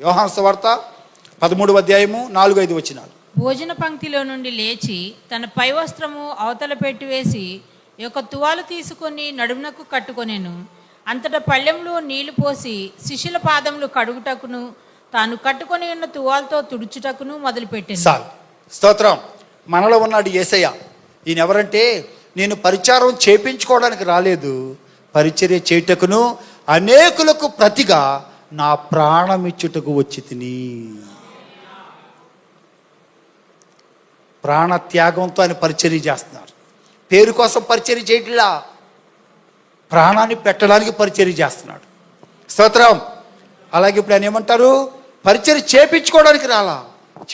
యోహాన్ వార్త పదమూడు అధ్యాయము నాలుగు ఐదు వచ్చినాలు భోజన పంక్తిలో నుండి లేచి తన పై వస్త్రము అవతల పెట్టివేసి యొక్క తువాలు తీసుకొని నడుమునకు కట్టుకొనెను. అంతటా పళ్ళెంలో నీళ్ళు పోసి శిష్యుల పాదములు కడుగుటకును తాను కట్టుకొని ఉన్న తువాలతో తుడుచుటకును మొదలుపెట్టాను. సాల్ స్తోత్రం. మనలో ఉన్నాడు ఏసయ్య. ఈయన ఎవరంటే నేను పరిచారం చేపించుకోవడానికి రాలేదు. పరిచర్య చేయుటకును అనేకులకు ప్రతిగా నా ప్రాణమిచ్చుటకు వచ్చి తిని. ప్రాణ త్యాగంతో ఆయన పరిచర్య చేస్తున్నారు. పేరు కోసం పరిచర్య చేయట్లా. ప్రాణాన్ని పెట్టడానికి పరిచర్య చేస్తున్నాడు. స్తోత్రం. అలాగే ఇప్పుడు ఆయన ఏమంటారు? పరిచర్య చేపించుకోవడానికి రాలా.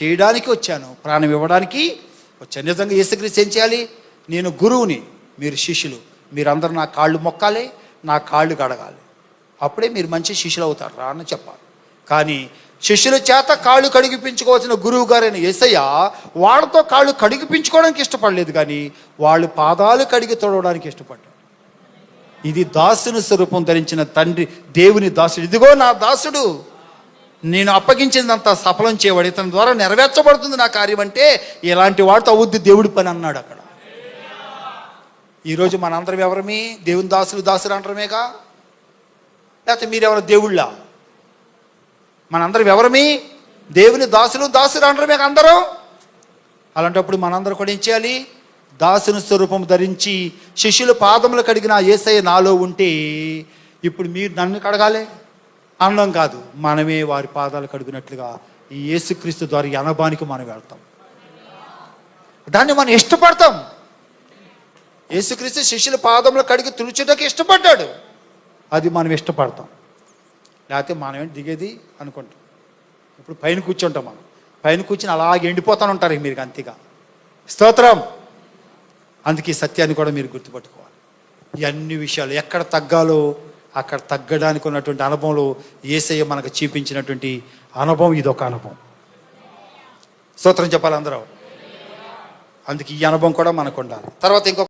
చేయడానికి వచ్చాను. ప్రాణం ఇవ్వడానికి వచ్చాను. నిజంగా యేసుక్రీస్తు ఏం చేయాలి? నేను గురువుని. మీరు శిష్యులు. మీరందరూ నా కాళ్ళు మొక్కాలి నా కాళ్ళు కడగాలి. అప్పుడే మీరు మంచి శిష్యులు అవుతారు రా అని చెప్పాలి. కానీ శిష్యుల చేత కాళ్ళు కడిగిపించుకోవాల్సిన గురువు గారైన యేసయ్య వాళ్ళతో కాళ్ళు కడిగిపించుకోవడానికి ఇష్టపడలేదు కానీ వాళ్ళు పాదాలు కడిగి తొడవడానికి ఇష్టపడ్డారు. ఇది దాసుని స్వరూపం ధరించిన తండ్రి దేవుని దాసుడు. ఇదిగో నా దాసుడు నేను అప్పగించిందంతా సఫలం చేయబడి ఇతని ద్వారా నెరవేర్చబడుతుంది నా కార్యం అంటే ఇలాంటి వాడితో అవుద్ది దేవుడి పని అన్నాడు అక్కడ. ఈరోజు మనందరం ఎవరమి? దేవుని దాసులు దాసులు అంటారమేగా? లేకపోతే మీరెవరు దేవుళ్ళ? మనందరం ఎవరమి? దేవుని దాసులు దాసులు మీకు అందరూ. అలాంటప్పుడు మనందరం కూడా ఏం చేయాలి? దాసుని స్వరూపం ధరించి శిష్యులు పాదములు కడిగిన ఏసయ్య నాలో ఉంటే ఇప్పుడు మీరు నన్ను కడగాలి? అనడం కాదు మనమే వారి పాదాలు కడిగినట్లుగా ఈ యేసుక్రీస్తు ద్వారా అనభానికి మనం వెళ్తాం. దాన్ని మనం ఇష్టపడతాం. యేసుక్రీస్తు శిష్యుల పాదములు కడిగి తుడిచుటకు ఇష్టపడ్డాడు. అది మనం ఇష్టపడతాం. లేకపోతే మనం ఏంటి దిగేది అనుకుంటాం. ఇప్పుడు పైన కూర్చుంటాం మనం. పైన కూర్చుని అలాగే ఎండిపోతాను ఉంటారు మీరు అంతేగా. స్తోత్రం. అందుకే ఈ సత్యాన్ని కూడా మీరు గుర్తుపట్టుకోవాలి. ఈ అన్ని విషయాలు ఎక్కడ తగ్గాలో అక్కడ తగ్గడానికి ఉన్నటువంటి అనుభవంలో ఏసయ్య మనకు చూపించినటువంటి అనుభవం ఇదొక అనుభవం. స్తోత్రం చెప్పాలి అందరూ? అందుకే ఈ అనుభవం కూడా మనకు ఉండాలి. తర్వాత ఇంకొక